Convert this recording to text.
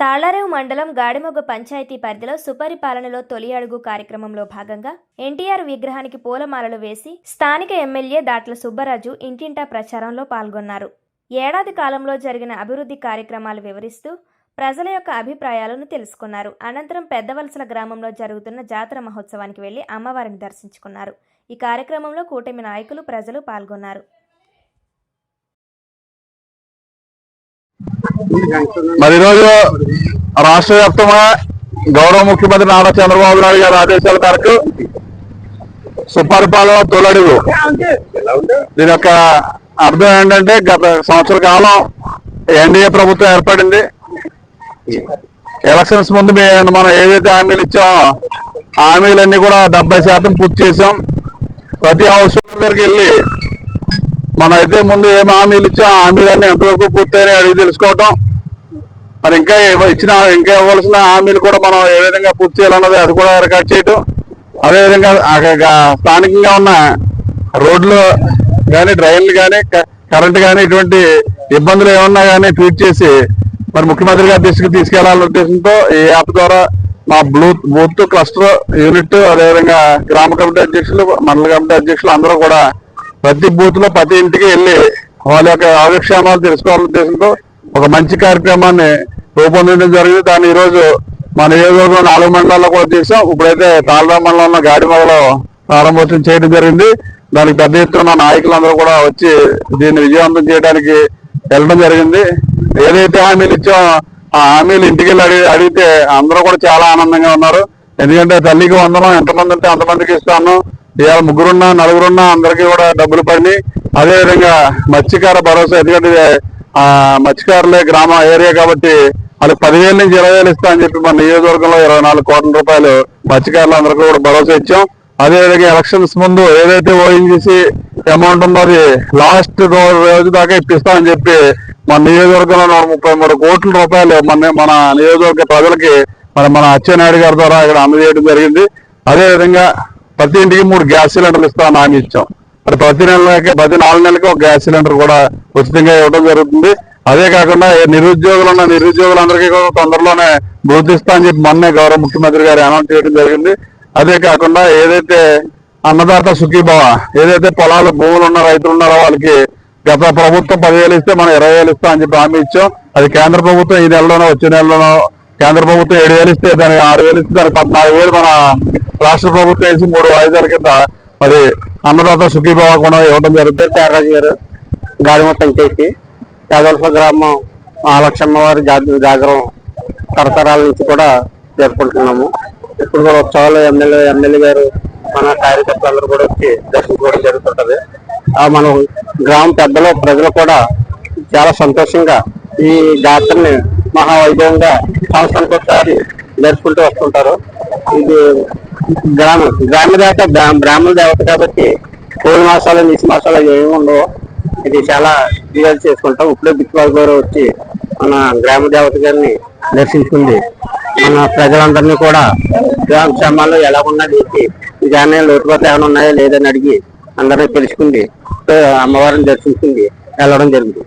తాళారావు మండలం గాడిమొగ్గ పంచాయతీ పరిధిలో సుపరిపాలనలో తొలి అడుగు కార్యక్రమంలో భాగంగా ఎన్టీఆర్ విగ్రహానికి పూలమాలలు వేసి స్థానిక ఎమ్మెల్యే దాట్ల సుబ్బరాజు ఇంటింటా ప్రచారంలో పాల్గొన్నారు. ఏడాది కాలంలో జరిగిన అభివృద్ధి కార్యక్రమాలు వివరిస్తూ ప్రజల యొక్క అభిప్రాయాలను తెలుసుకున్నారు. అనంతరం పెద్దవలసల గ్రామంలో జరుగుతున్న జాతర మహోత్సవానికి వెళ్ళి అమ్మవారిని దర్శించుకున్నారు. ఈ కార్యక్రమంలో కూటమి నాయకులు ప్రజలు పాల్గొన్నారు. మరి ఈరోజు రాష్ట్ర వ్యాప్తంగా గౌరవ ముఖ్యమంత్రి నారా చంద్రబాబు నాయుడు గారి ఆదేశాల మేరకు సుపరిపాలన తొలడుగు. దీని యొక్క అర్థం ఏంటంటే గత సంవత్సర కాలం ఎన్డీఏ ప్రభుత్వం ఏర్పడింది. ఎలక్షన్స్ ముందు మేము మనం ఏదైతే హామీలు ఇచ్చామో హామీలన్నీ కూడా డెబ్బై శాతం పూర్తి చేసాం ప్రతి హౌస్ దగ్గరికి వెళ్ళి మనం అయితే ముందు ఏం హామీలు ఇచ్చా ఆ హామీలన్నీ ఎంతవరకు పూర్తయినాయి అడిగి తెలుసుకోవటం. మరి ఇంకా ఇచ్చిన ఇంకా ఇవ్వాల్సిన హామీలు కూడా మనం ఏ విధంగా పూర్తి చేయాలన్నది అది కూడా రికార్డ్ చేయటం. అదేవిధంగా స్థానికంగా ఉన్న రోడ్లు కానీ డ్రైన్లు కానీ కరెంట్ కానీ ఇటువంటి ఇబ్బందులు ఏమన్నా కానీ ట్వీట్ చేసి మరి ముఖ్యమంత్రి గారి దృష్టికి తీసుకెళ్ళాలనే ఉద్దేశంతో ఈ యాప్ ద్వారా మా బ్లూ బూత్ క్లస్టర్ యూనిట్ అదేవిధంగా గ్రామ కమిటీ అధ్యక్షులు మండల కమిటీ అధ్యక్షులు అందరూ కూడా ప్రతి బూత్లో ప్రతి ఇంటికి వెళ్ళి వాళ్ళ యొక్క ఆరోగ్యక్షేమాలు తెలుసుకోవాలనే ఉద్దేశంతో ఒక మంచి కార్యక్రమాన్ని రూపొందించడం జరిగింది. దాన్ని ఈరోజు రోజు మన నియోజకవర్గం నాలుగు మండలాల్లో కూడా చేసాం ఇప్పుడైతే తాళరా మండలంలో గాడిమగలో ప్రారంభోత్సవం చేయడం జరిగింది. దానికి పెద్ద ఎత్తున నాయకులందరూ కూడా వచ్చి దీన్ని విజయవంతం చేయడానికి వెళ్ళడం జరిగింది. ఏదైతే హామీలు ఇచ్చామో ఆ హామీలు ఇంటికి వెళ్ళి అడిగి అడిగితే అందరూ కూడా చాలా ఆనందంగా ఉన్నారు. ఎందుకంటే తల్లికి వందనం ఎంతమంది ఉంటే అంతమందికి ఇస్తాను. ఇవాళ ముగ్గురున్నా నలుగురున్నా అందరికీ కూడా డబ్బులు పడి అదే విధంగా మత్స్యకార భరోసా ఎందుకంటే మత్స్యకారులే గ్రామ ఏరియా కాబట్టి వాళ్ళకి పదివేల నుంచి ఇరవై వేలు ఇస్తా అని చెప్పి మన నియోజకవర్గంలో ఇరవై నాలుగు కోట్ల రూపాయలు మత్స్యకారులు అందరికీ కూడా భరోసా ఇచ్చాం. అదే విధంగా ఎలక్షన్స్ ముందు ఏదైతే ఓఎన్జీసీ అమౌంట్ ఉందో అది లాస్ట్ రోజు దాకా ఇప్పిస్తామని చెప్పి మన నియోజకవర్గంలో నూట ముప్పై మూడు కోట్ల రూపాయలు మన మన నియోజకవర్గ ప్రజలకి మన మన అచ్చెన్నాయుడు గారి ద్వారా ఇక్కడ అందజేయడం జరిగింది. అదే విధంగా ప్రతి ఇంటికి మూడు గ్యాస్ సిలిండర్లు ఇస్తామని హామీ ఇచ్చాం. మరి ప్రతి నెలకి ప్రతి నాలుగు నెలలకి ఒక గ్యాస్ సిలిండర్ కూడా ఉచితంగా ఇవ్వడం జరుగుతుంది. అదే కాకుండా నిరుద్యోగులు ఉన్న నిరుద్యోగులందరికీ కూడా తొందరలోనే గుర్తిస్తా అని చెప్పి మొన్నే గౌరవ ముఖ్యమంత్రి గారు అనౌన్స్ చేయడం జరిగింది. అదే కాకుండా ఏదైతే అన్నదాత సుఖీభవ ఏదైతే పొలాలు భూములు ఉన్న రైతులు ఉన్నారో వాళ్ళకి గత ప్రభుత్వం పదివేలు ఇస్తే మనం ఇరవై వేలు ఇస్తాం అని చెప్పి హామీ ఇచ్చాం. అది కేంద్ర ప్రభుత్వం ఈ నెలలోనో వచ్చే నెలలోనో కేంద్ర ప్రభుత్వం ఏడు వేలు ఇస్తే దానికి ఆరు వేలు ఇస్తే దానికి పద్నాలుగు వేలు మన రాష్ట్ర ప్రభుత్వం వేసి మూడు వాయిదాల కింద మరి అన్నదాత సుఖీభావ కూడా ఇవ్వడం జరుగుతుంది త్యాగరాజు గారు గాడిమ పంచాయతీ యాదవల్ప గ్రామం మహాలక్ష్మ వారి జాగరం తరతరాల నుంచి కూడా జరుపుకుంటున్నాము ఇప్పుడు కూడా ఉత్సవాలు ఎమ్మెల్యే ఎమ్మెల్యే గారు మన కార్యకర్తలందరూ కూడా వచ్చి దర్శించుకోవడం జరుగుతుంటది. ఆ మనం గ్రామ పెద్దలు ప్రజలు కూడా చాలా సంతోషంగా ఈ జాతరని మహావైభవంగా సంవత్సరానికి ఒకసారి జరుపుకుంటూ వస్తుంటారు. ఇది గ్రామ గ్రామ దేవత బ్రాహ్మణ దేవత కాబట్టి కోడి మాసాలు నిసి మాసాలు ఏమి ఉండవు. ఇది చాలా ఇదిగా చేసుకుంటాం. ఇప్పుడే బిట్టుబాబు గారు వచ్చి మన గ్రామ దేవత గారిని దర్శించుకుంది. మన ప్రజలందరినీ కూడా గ్రామ క్షేమాల్లో ఎలా ఉన్నది ఏంటి ఇదాన్ని లోటుపాట్లు ఏమైనా ఉన్నాయో లేదని అడిగి అందరినీ తెలుసుకుంది అమ్మవారిని దర్శించుకుంది. వెళ్ళడం జరిగింది.